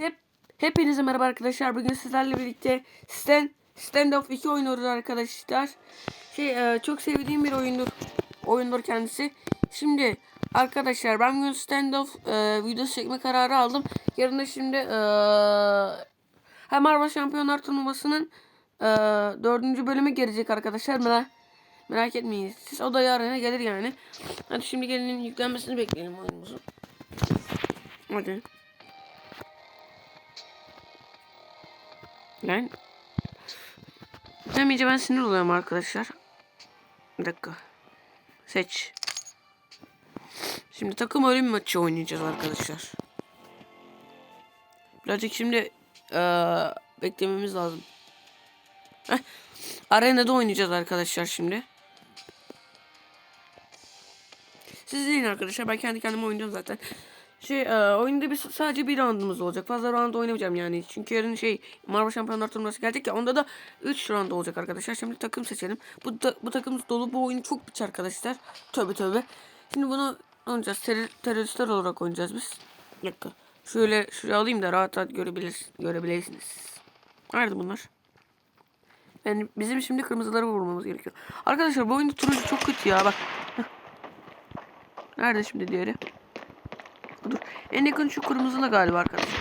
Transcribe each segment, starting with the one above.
Hep hepinize merhaba arkadaşlar. Bugün sizlerle birlikte Stand Standoff 2 oynuyoruz arkadaşlar. Şey e, çok sevdiğim bir oyundur. Oyundur kendisi. Şimdi arkadaşlar ben bugün Standoff e, videosu çekme kararı aldım. Yarın da şimdi e, hem Marvel Şampiyonlar Turnuvası'nın e, dördüncü bölümü gelecek arkadaşlar. Merak, merak etmeyin. Siz o da yarına gelir yani. Hadi şimdi gelin yüklenmesini bekleyelim oyunumuzun. Hadi. Lan. Demeyince ben sinir oluyorum arkadaşlar. Bir dakika. Seç. Şimdi takım ölüm maçı oynayacağız arkadaşlar. Birazcık şimdi eee, beklememiz lazım. Heh. Arenada oynayacağız arkadaşlar şimdi. Siz izleyin arkadaşlar. Ben kendi kendime oynayacağım zaten. Şey e, oyunda bir, sadece bir roundumuz olacak. Fazla round oynamayacağım yani. Çünkü yarın şey Marvel Şampiyonlar Turnuvası gelecek ya. Onda da 3 round olacak arkadaşlar. Şimdi takım seçelim. Bu, ta, bu takım dolu. Bu oyun çok biç arkadaşlar. Tövbe tövbe. Şimdi bunu oynayacağız. Terör, teröristler olarak oynayacağız biz. Bir dakika. Şöyle şuraya alayım da rahat rahat görebilir, görebilirsiniz. Nerede bunlar? Yani bizim şimdi kırmızıları vurmamız gerekiyor. Arkadaşlar bu oyunda turuncu çok kötü ya bak. Nerede şimdi diğeri? Dur. En yakın şu kırmızılı galiba arkadaşlar.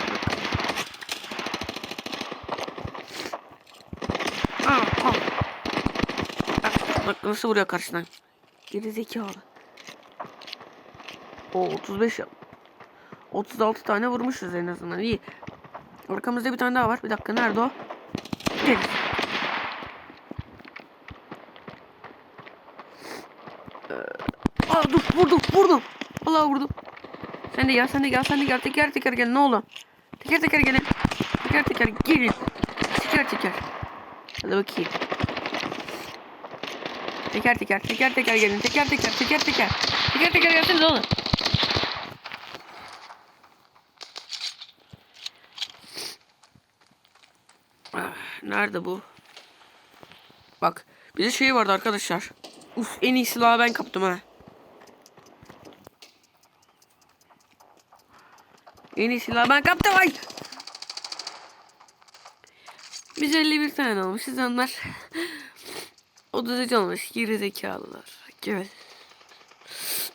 Aa, al. Bak, nasıl vuruyor karşıdan. Geri zekalı. O 35 yap. 36 tane vurmuşuz en azından. İyi. Arkamızda bir tane daha var. Bir dakika nerede o? Gel. Aa dur vurdum vurdum. Allah vurdum. Sen de gel sen de gel sen de gel teker teker gel ne olur. Teker teker gelin. Teker teker gelin. Teker teker. Hadi bakayım. Teker teker teker teker gelin teker teker teker teker. Teker teker gelseniz oğlum. Ah, Nerede bu? Bak bir de şey vardı arkadaşlar. Uf en iyi silahı ben kaptım ha. En iyi silahı ben kaptım ay. Biz 51 tane almışız onlar. o da zeki olmuş. Geri zekalılar. Gel.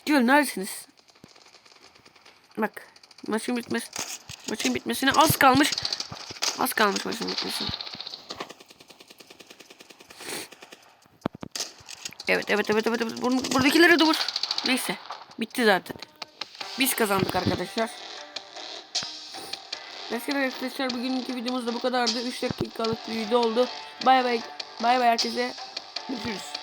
Gel neredesiniz? Bak. Maçın bitmesi. Maçın bitmesine az kalmış. Az kalmış maçın bitmesine. Evet evet evet evet. evet. Bur- buradakileri de vur. Neyse. Bitti zaten. Biz kazandık arkadaşlar. Neyse arkadaşlar bugünkü videomuz da bu kadardı. 3 dakikalık bir video oldu. Bay bay. Bay bay herkese. Görüşürüz.